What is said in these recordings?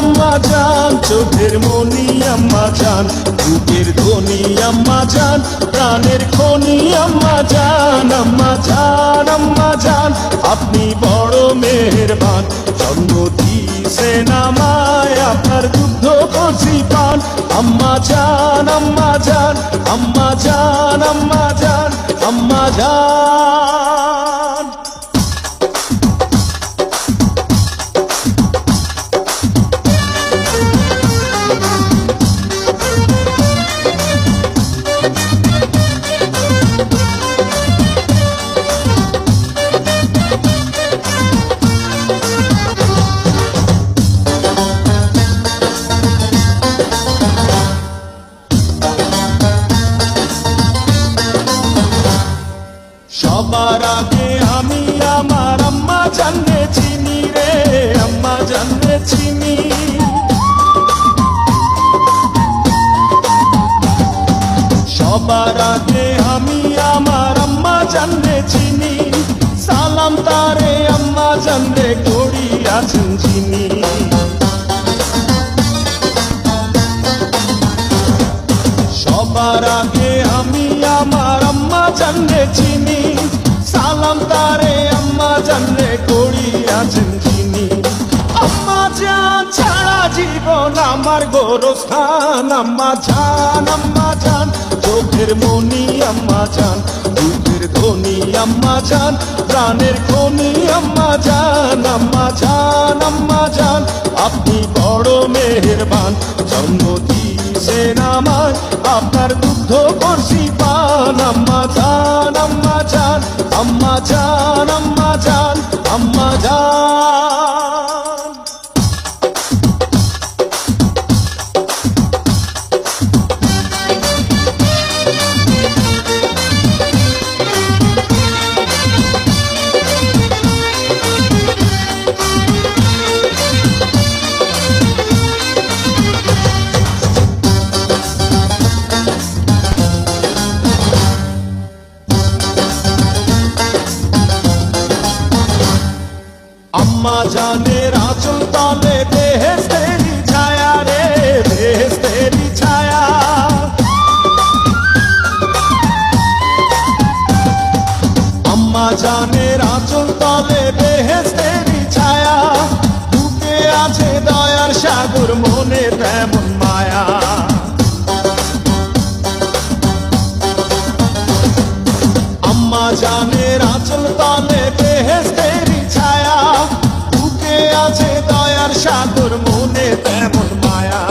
আম্মা জান, চোখের মনি আম্মা জান, বুকের ধ্বনি আম্মা জান, প্রাণের খনি আম্মা জান আম্মা জান আম্মা জান। আপনি বড় মেহেরবান, জন্ম দিয়েছেন আমায়, আপনার দুগ্ধ কচি পান আম্মা জান আম্মা জান আম্মা জান আম্মা জান আম্মা জান। চিনি। সবার আগে আমি আমার আম্মা জানলে চিনি। সালাম তারে আম্মা জানলে করি আছেন চিনি। সবার আগে আমি আমার আম্মা জানলে চিনি। সালাম তারে আম্মা জানলে করি আছেন চিনি। ছাড়া জীবন আমার গোরস্থান, আম্মা জান আম্মা জান। চোখের মনি, আম্মা জান। দুধের ধনি, আম্মা জান। প্রাণের খনি, আম্মা জান আম্মা জান আম্মা জান। আপনি বড় মেহেরবান, জন্ম দিয়েছেন আমায়। আপনার দুগ্ধ করছি পান, আম্মা জান আম্মা জান। আম্মা জান, আম্মা আম্মা জানের আঁচল তলে বেহেস্তেরি ছায়া রে বেহেস্তেরি ছায়া। আম্মা জানের আঁচল তলে বেহেস্তেরি ছায়া, বুকে আছে দয়ার সাগর, মনে তেমন মায়া। আম্মা জানের আঁচল তলে সাগর মনে তেমন মায়া।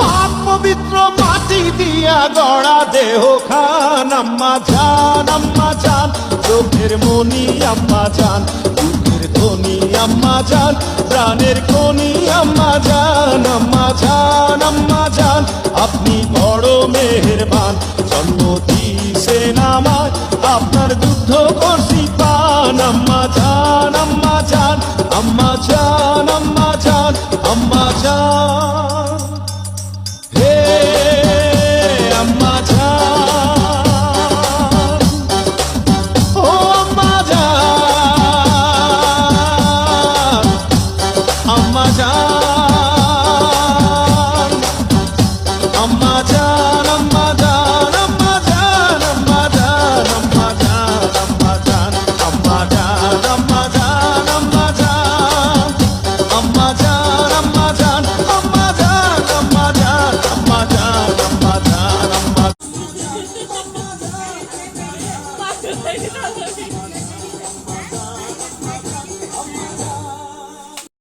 পাপ পবিত্র মাটি দিয়া গড়া দেহ খান, আম্মা জান আম্মা জান চোখের মনি, আম্মা জান বুকের ধ্বনি আম্মা জান প্রাণের খনি, আম্মা জান আম্মা জান আম্মা জান আপনি বড় মেহেরবান, জন্ম দিয়েছেন আমায় আপনার দুগ্ধ করছি পান আম্মা জান আম্মা জান আম্মা জান Oh,